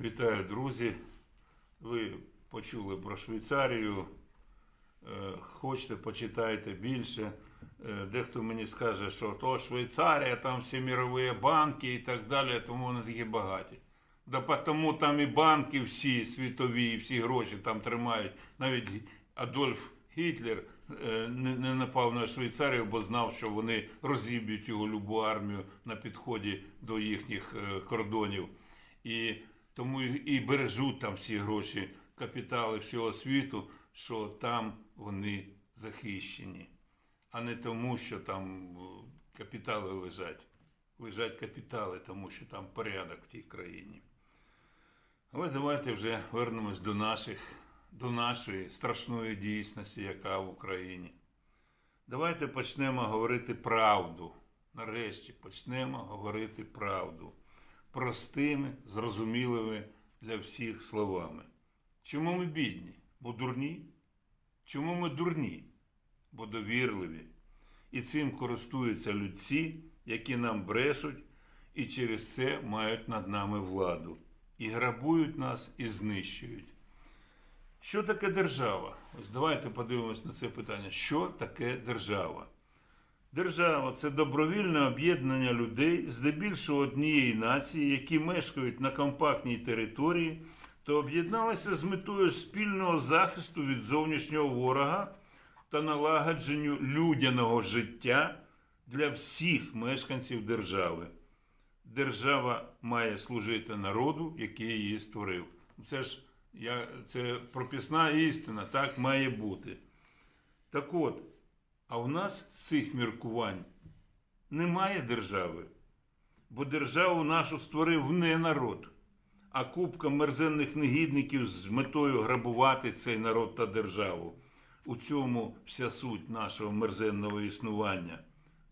Вітаю, друзі. Ви почули про Швейцарію. Е, Хочете, почитайте більше. Е, Дехто мені скаже, що то Швейцарія, там всі мірові банки і так далі, тому вони такі багаті. Да тому там і банки всі світові, і всі гроші там тримають. Навіть Адольф Гітлер е, не, напав на Швейцарію, бо знав, що вони розіб'ють його любу армію на підході до їхніх кордонів. І тому і бережуть там всі гроші, капітали всього світу, що там вони захищені, а не тому, що там е, капітали лежать. Лежать капітали, тому що там порядок в тій країні. Але давайте вже вернемось до наших, до нашої страшної дійсності, яка в Україні. Давайте почнемо говорити правду. Нарешті почнемо говорити правду простими, зрозумілими для всіх словами. Чому ми бідні? Бо дурні? Чому ми дурні? Бо довірливі. І цим користуються людці, які нам брешуть, і через це мають над нами владу. І грабують нас, і знищують. Що таке держава? Ось давайте подивимось на це питання. Що таке держава? Держава це добровільне об'єднання людей, здебільшого однієї нації, які мешкають на компактній території та об'єдналися з метою спільного захисту від зовнішнього ворога та налагодженню людяного життя для всіх мешканців держави. Держава має служити народу, який її створив. Це ж я, це прописна істина, так має бути. Так от, а у нас з цих міркувань немає держави, бо державу нашу створив не народ, а купка мерзенних негідників з метою грабувати цей народ та державу. У цьому вся суть нашого мерзенного існування.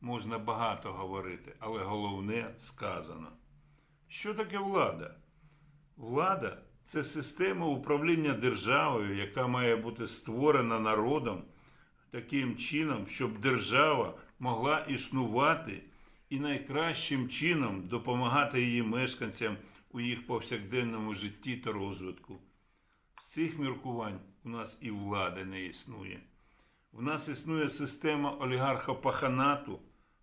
Можна багато говорити, але головне сказано. Що таке влада? Влада це система управління державою, яка має бути створена народом таким чином, щоб держава могла існувати і найкращим чином допомагати її мешканцям у їх повсякденному житті та розвитку. З цих міркувань у нас і влади не існує. В нас існує система олігархопаханату,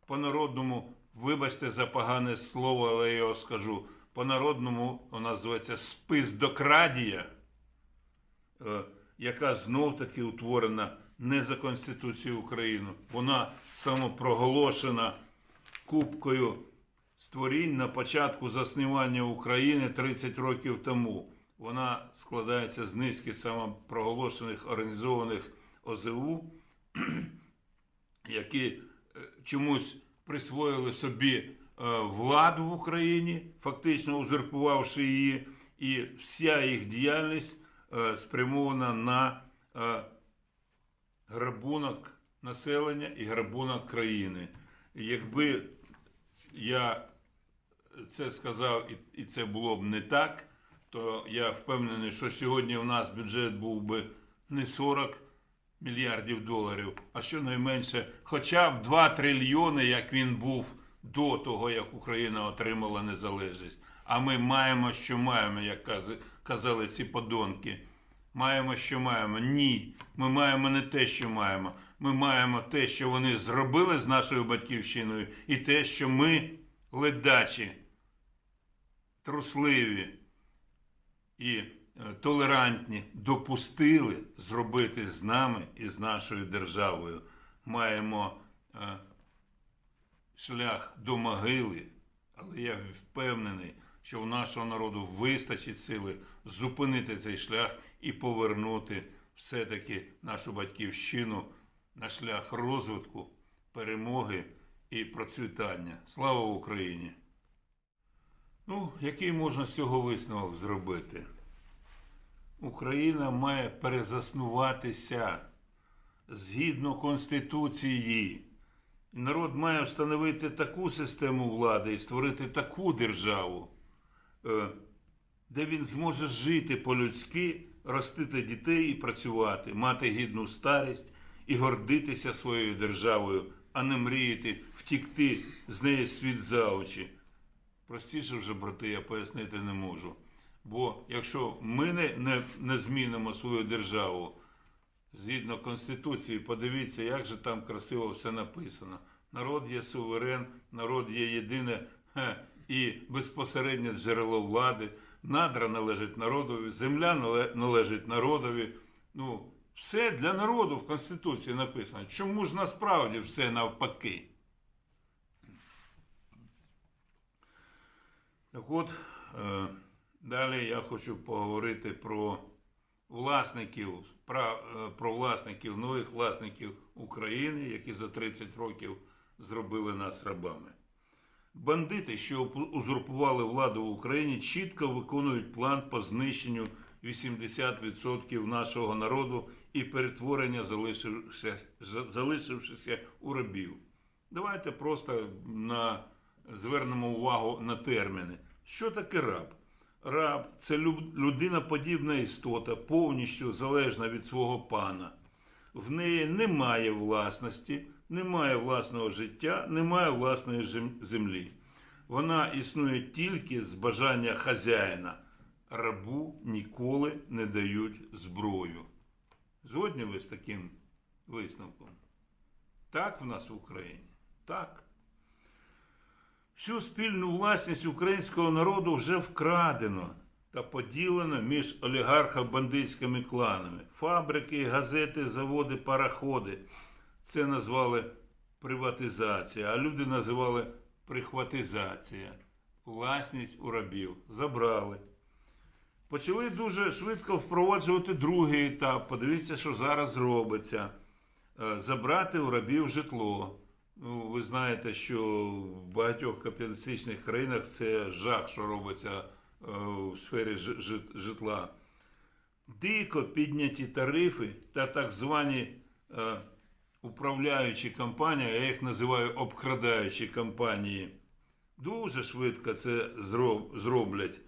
по-народному, вибачте за погане слово, але я його скажу, по-народному вона називається спиздокрадія, е, яка знов таки утворена не за Конституцією України. Вона самопроголошена купкою створінь на початку заснування України 30 років тому. Вона складається з низки самопроголошених організованих ОЗУ, які е, чомусь присвоїли собі е, владу в Україні, фактично узурпувавши її, і вся їх діяльність е, спрямована на грабунок населення і грабунок країни. Якби я це сказав і- це було б не так, то я впевнений, що сьогодні в нас бюджет був би не 40 мільярдів доларів, а щонайменше хоча б 2 трильйони, як він був до того, як Україна отримала незалежність. А ми маємо, що маємо, як казали ці подонки. Маємо, що маємо. Ні. Ми маємо не те, що маємо. Ми маємо те, що вони зробили з нашою батьківщиною, і те, що ми ледачі, трусливі і е, толерантні допустили зробити з нами і з нашою державою. Маємо е, шлях до могили, але я впевнений, що у нашого народу вистачить сили зупинити цей шлях і повернути все-таки нашу батьківщину на шлях розвитку, перемоги і процвітання. Слава Україні! Ну, який можна з цього висновок зробити? Україна має перезаснуватися згідно Конституції. Народ має встановити таку систему влади і створити таку державу, е, де він зможе жити по-людськи, ростити дітей і працювати, мати гідну старість і гордитися своєю державою, а не мріяти втікти з неї світ за очі. Простіше вже, брати, я пояснити не можу. Бо якщо ми не, не, не змінимо свою державу, згідно Конституції, подивіться, як же там красиво все написано. Народ є суверен, народ є єдине і безпосереднє джерело влади, надра належить народові, земля належить народові. Ну, все для народу в Конституції написано. Чому ж насправді все навпаки? Так от, е, далі я хочу поговорити про власників, про, е, про власників, нових власників України, які за 30 років зробили нас рабами. Бандити, що узурпували владу в Україні, чітко виконують план по знищенню 80% нашого народу і перетворення залишившися, у рабів. Давайте просто на, звернемо увагу на терміни. Що таке раб? Раб це лю- людиноподібна істота, повністю залежна від свого пана. В неї немає власності, немає власного життя, немає власної землі. Вона існує тільки з бажання хазяїна. Рабу ніколи не дають зброю. Згодні ви з таким висновком? Так в нас в Україні? Так. Всю спільну власність українського народу вже вкрадено та поділено між олігархо-бандитськими кланами. Фабрики, газети, заводи, пароходи. Це назвали приватизація, а люди називали прихватизація. Власність у рабів забрали. Почали дуже швидко впроваджувати другий етап. Подивіться, що зараз робиться. Е, Забрати у рабів житло. Ну, ви знаєте, що в багатьох капіталістичних країнах це жах, що робиться е, в сфері житла. Дико підняті тарифи та так звані е, управляючі компанії, я їх називаю обкрадаючі компанії, дуже швидко це зроб- зроблять.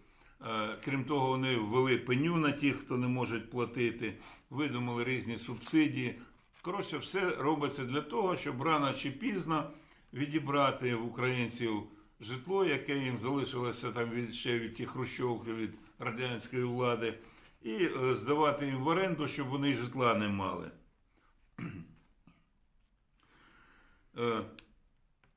Е, Крім того, вони ввели пеню на тих, хто не може платити, видумали різні субсидії. Коротше, все робиться для того, щоб рано чи пізно відібрати в українців житло, яке їм залишилося там від, ще від тих хрущовки, від радянської влади, і е, здавати їм в оренду, щоб вони житла не мали. Е,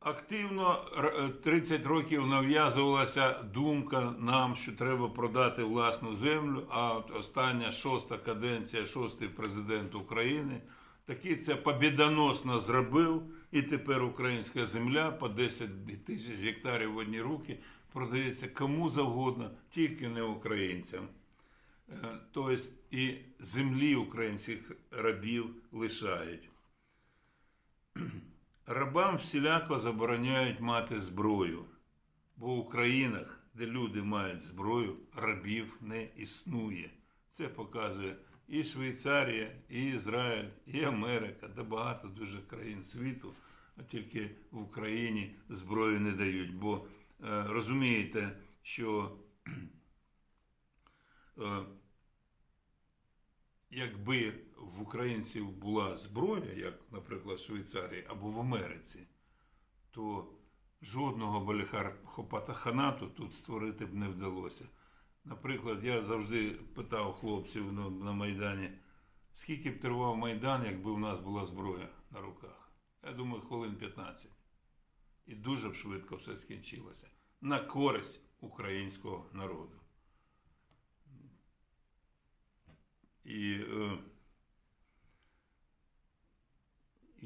Активно е, 30 років нав'язувалася думка нам, що треба продати власну землю. А остання шоста каденція, шостий президент України таки це побідоносно зробив. І тепер українська земля по 10 тисяч гектарів в одні руки продається кому завгодно, тільки не українцям. Е, Тобто і землі українських рабів лишають. Рабам всіляко забороняють мати зброю, бо в країнах, де люди мають зброю, рабів не існує. Це показує і Швейцарія, і Ізраїль, і Америка, та багато дуже країн світу, а тільки в Україні зброю не дають. Бо е, розумієте, що е, якби в українців була зброя, як, наприклад, в Швейцарії або в Америці, то жодного баліхархопатаханату тут створити б не вдалося. Наприклад, я завжди питав хлопців на, на Майдані, скільки б тривав Майдан, якби в нас була зброя на руках. Я думаю, хвилин 15. І дуже б швидко все скінчилося. На користь українського народу. І е,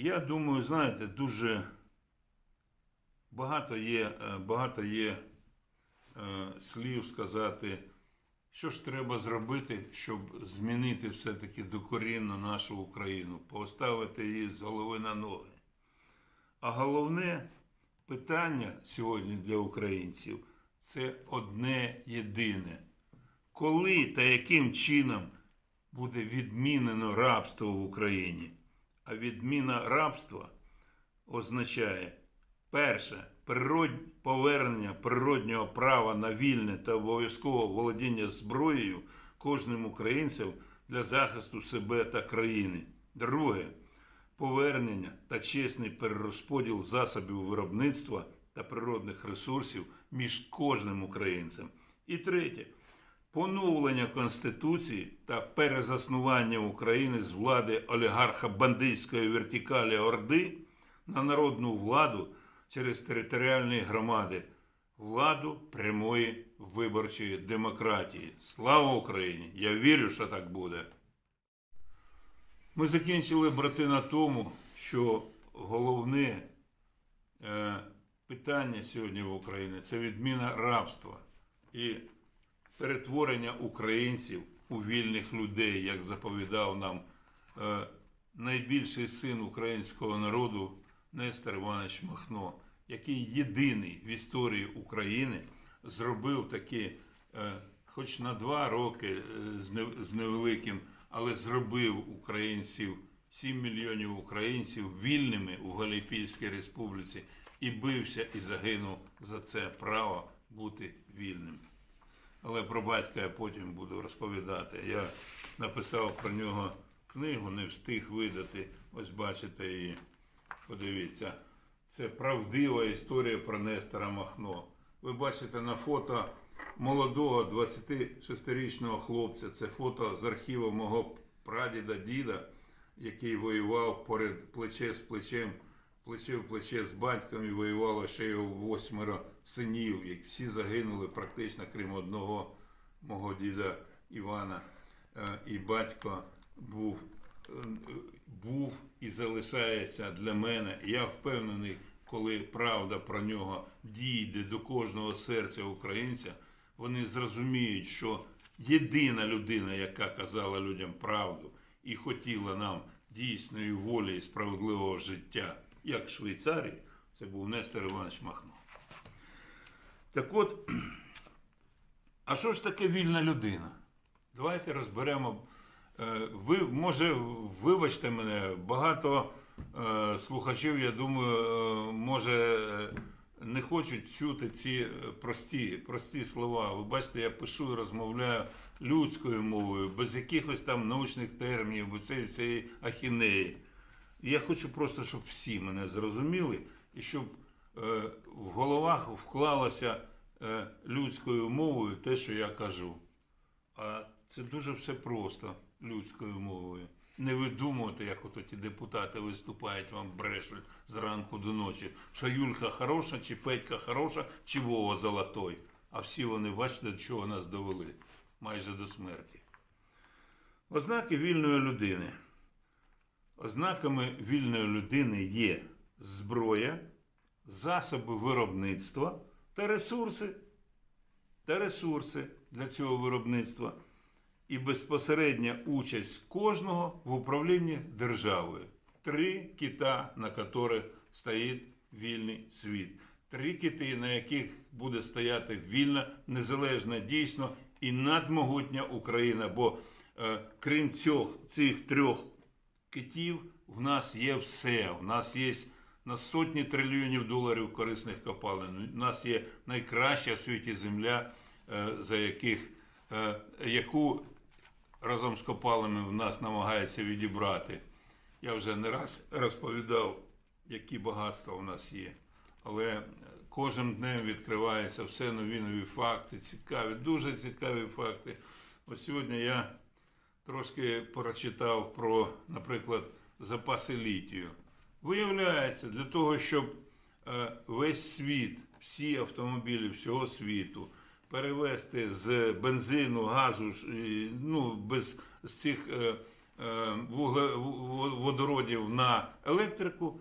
я думаю, знаєте, дуже багато є, е, багато є е, слів сказати, що ж треба зробити, щоб змінити все-таки докорінно нашу Україну, поставити її з голови на ноги. А головне питання сьогодні для українців це одне єдине. Коли та яким чином буде відмінено рабство в Україні? А відміна рабства означає перше повернення природнього права на вільне та обов'язкове володіння зброєю кожним українцем для захисту себе та країни. Друге повернення та чесний перерозподіл засобів виробництва та природних ресурсів між кожним українцем. І третє поновлення Конституції та перезаснування України з влади олігарха бандитської вертикалі Орди на народну владу через територіальні громади, владу прямої виборчої демократії. Слава Україні! Я вірю, що так буде. Ми закінчили брати на тому, що головне е, питання сьогодні в Україні це відміна рабства і перетворення українців у вільних людей, як заповідав нам е, найбільший син українського народу Нестор Іванович Махно, який єдиний в історії України зробив такі, е, хоч на два роки е, з не- з невеликим, але зробив українців, 7 мільйонів українців вільними у Галіпійській республіці і бився і загинув за це право бути вільним. Але про батька я потім буду розповідати. Я написав про нього книгу, не встиг видати. Ось бачите її. Подивіться. Це правдива історія про Нестора Махно. Ви бачите на фото молодого 26-річного хлопця. Це фото з архіву мого прадіда діда, який воював поряд плече з плечем, плече в плече з батьком і воювало ще його восьмеро синів, як всі загинули практично, крім одного мого діда Івана. Е, І батько був, е, був і залишається для мене. Я впевнений, коли правда про нього дійде до кожного серця українця, вони зрозуміють, що єдина людина, яка казала людям правду і хотіла нам дійсної волі і справедливого життя, як Швейцарії, це був Нестор Іванович Махно. Так от, а що ж таке вільна людина? Давайте розберемо. Е, Ви, може, вибачте мене, багато е, слухачів, я думаю, е, може, не хочуть чути ці прості, прості слова. Ви бачите, я пишу і розмовляю людською мовою, без якихось там научних термінів, цієї, цієї ахінеї. Я хочу просто, щоб всі мене зрозуміли, і щоб е, в головах вклалося е, людською мовою те, що я кажу. А це дуже все просто людською мовою. Не видумувати, як ото ті депутати виступають, вам брешуть зранку до ночі, що Юлька хороша, чи Петька хороша, чи Вова золотой. А всі вони, бачите, до чого нас довели майже до смерті. Ознаки вільної людини. Ознаками вільної людини є зброя, засоби виробництва та ресурси, та ресурси для цього виробництва і безпосередня участь кожного в управлінні державою. Три кита, на яких стоїть вільний світ. Три кити, на яких буде стояти вільна, незалежна дійсно і надмогутня Україна. Бо е, крім цього, цих трьох китів, в нас є все. У нас є на сотні трильйонів доларів корисних копалин. У нас є найкраща в світі земля, е, за яких, е, яку разом з копалами в нас намагається відібрати. Я вже не раз розповідав, які багатства у нас є. Але кожним днем відкриваються все нові нові факти, цікаві, дуже цікаві факти. Ось сьогодні я трошки прочитав про, наприклад, запаси літію. Виявляється, для того, щоб е, весь світ, всі автомобілі всього світу перевести з бензину, газу, ну, без цих е, е, водородів на електрику,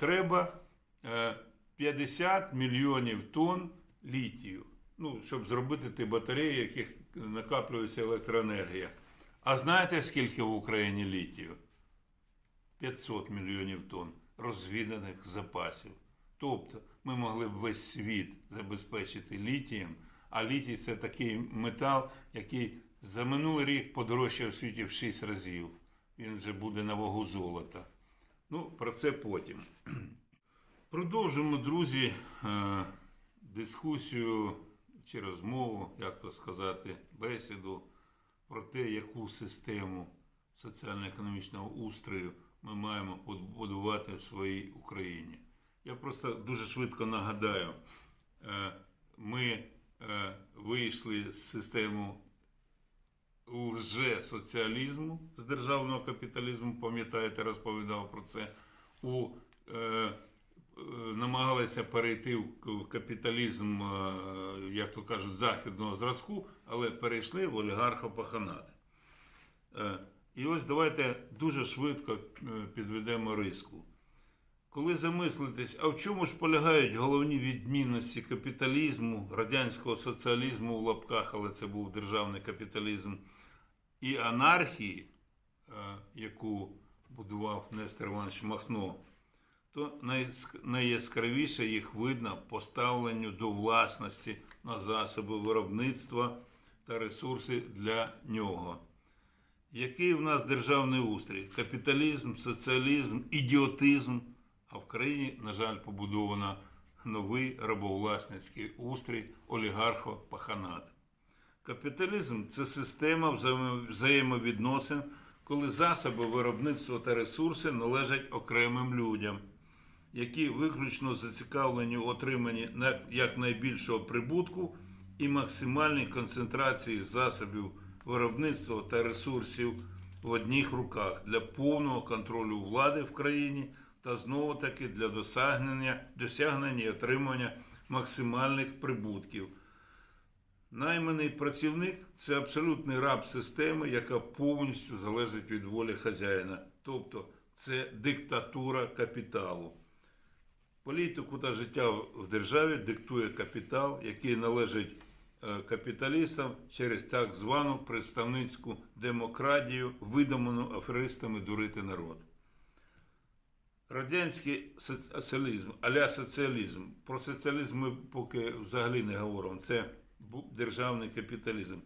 треба е, 50 мільйонів тонн літію. Ну, щоб зробити ті батареї, в яких накаплюється електроенергія. А знаєте, скільки в Україні літію? 500 мільйонів тонн розвіданих запасів. Тобто ми могли б весь світ забезпечити літієм, а літій це такий метал, який за минулий рік подорожчав в світі в 6 разів. Він вже буде на вагу золота. Ну, про це потім. Продовжимо, друзі, е, дискусію чи розмову, як то сказати, бесіду про те, яку систему соціально-економічного устрою ми маємо побудувати в своїй Україні. Я просто дуже швидко нагадаю, е, ми е, вийшли з системи лже-соціалізму, з державного капіталізму, пам'ятаєте, розповідав про це, у, е, намагалися перейти в капіталізм, е, як то кажуть, західного зразку, але перейшли в олігархопаханат. Е, І ось давайте дуже швидко е, підведемо риску. Коли замислитесь, а в чому ж полягають головні відмінності капіталізму, радянського соціалізму в лапках, але це був державний капіталізм, і анархії, е, яку будував Нестор Іванович Махно, то найяскравіше їх видно поставленню до власності на засоби виробництва та ресурси для нього. Який в нас державний устрій? Капіталізм, соціалізм, ідіотизм. А в країні, на жаль, побудовано новий рабовласницький устрій олігархо-паханат. Капіталізм це система взаємовідносин, коли засоби виробництва та ресурси належать окремим людям, які виключно зацікавлені в отриманні на- якнайбільшого прибутку і максимальній концентрації засобів виробництва та ресурсів в одних руках для повного контролю влади в країні та знову таки для досягнення, досягнення і отримання максимальних прибутків. Найманий працівник це абсолютний раб системи, яка повністю залежить від волі хазяїна. Тобто це диктатура капіталу. Політику та життя в державі диктує капітал, який належить е, капіталістам через так звану представницьку демократію, видуману аферистами дурити народ. Радянський соціалізм, аля соціалізм. Про соціалізм ми поки взагалі не говоримо. Це державний капіталізм.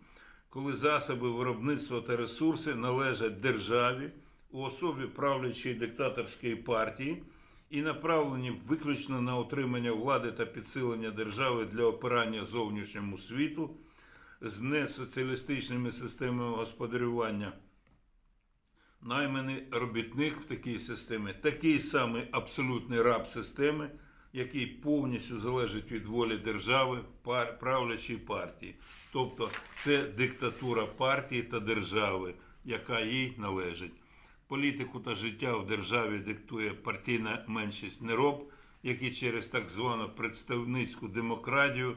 Коли засоби виробництва та ресурси належать державі у особі правлячої диктаторської партії і направлені виключно на отримання влади та підсилення держави для опирання зовнішньому світу з несоціалістичними системами господарювання. Найманий робітник в такій системі такий самий абсолютний раб системи, який повністю залежить від волі держави, пар, правлячої партії. Тобто це диктатура партії та держави, яка їй належить. Політику та життя в державі диктує партійна меншість нероб, які через так звану представницьку демократію,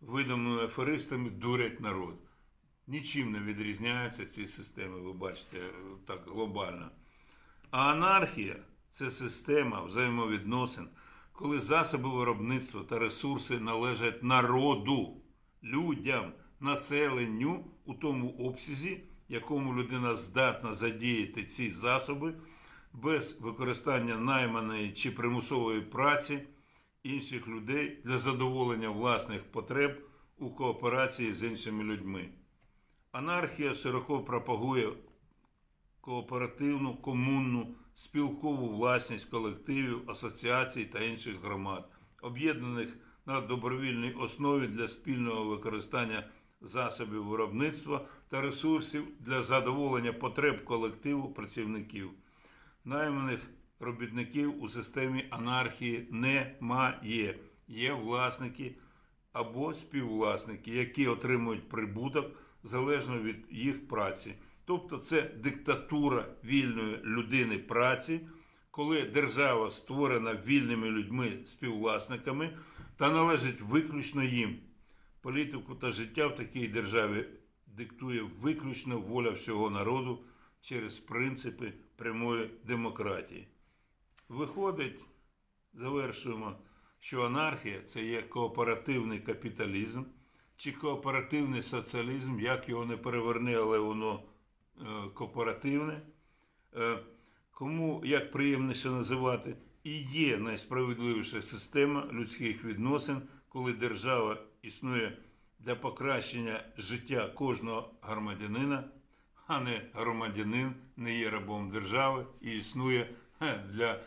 видуману аферистами, дурять народ нічим не відрізняються ці системи, ви бачите, так глобально. А анархія це система взаємовідносин, коли засоби виробництва та ресурси належать народу, людям, населенню у тому обсязі, якому людина здатна задіяти ці засоби без використання найманої чи примусової праці інших людей для задоволення власних потреб у кооперації з іншими людьми. Анархія широко пропагує кооперативну, комунну, спілкову власність колективів, асоціацій та інших громад, об'єднаних на добровільній основі для спільного використання засобів виробництва та ресурсів для задоволення потреб колективу працівників. Найманих робітників у системі анархії немає. Є власники або співвласники, які отримують прибуток залежно від їх праці. Тобто це диктатура вільної людини праці, коли держава створена вільними людьми співвласниками та належить виключно їм. Політику та життя в такій державі диктує виключно воля всього народу через принципи прямої демократії. Виходить, завершуємо, що анархія це є кооперативний капіталізм чи кооперативний соціалізм, як його не переверни, але воно е, кооперативне. Е, кому як приємніше називати, і є найсправедливіша система людських відносин, коли держава існує для покращення життя кожного громадянина, а не громадянин не є рабом держави і існує для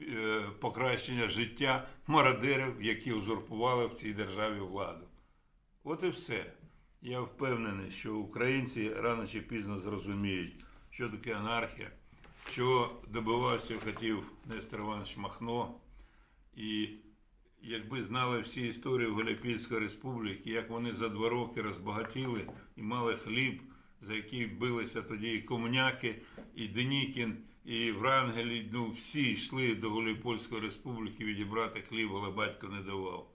е, покращення життя мародерів, які узурпували в цій державі владу. От і все. Я впевнений, що українці рано чи пізно зрозуміють, що таке анархія, чого добивався хотів Нестор Іванович Махно, і якби знали всі історії Голіпільської республіки, як вони за два роки розбагатіли і мали хліб, за який билися тоді і комуняки, і Денікін, і Врангель, ну всі йшли до Голіпольської республіки відібрати хліб, але батько не давав.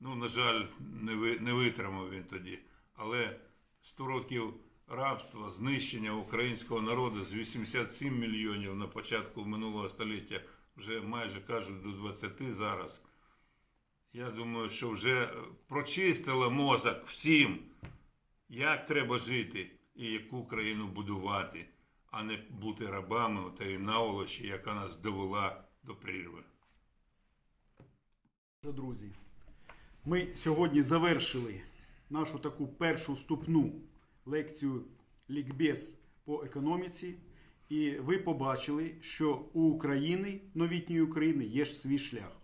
Ну, на жаль, не, ви, не витримав він тоді. Але 100 років рабства, знищення українського народу з 87 мільйонів на початку минулого століття, вже майже кажуть до 20 зараз. Я думаю, що вже прочистило мозок всім, як треба жити і яку країну будувати, а не бути рабами отої наволочі, яка нас довела до прірви. Друзі, ми сьогодні завершили нашу таку першу вступну лекцію лікбез по економіці. І ви побачили, що у України, новітньої України, є ж свій шлях.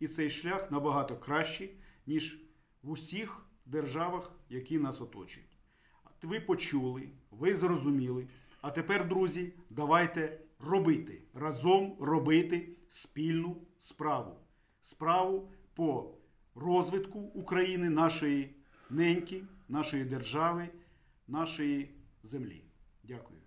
І цей шлях набагато кращий, ніж в усіх державах, які нас оточують. Ви почули, ви зрозуміли. А тепер, друзі, давайте робити разом робити спільну справу. Справу по розвитку України, нашої неньки, нашої держави, нашої землі. Дякую.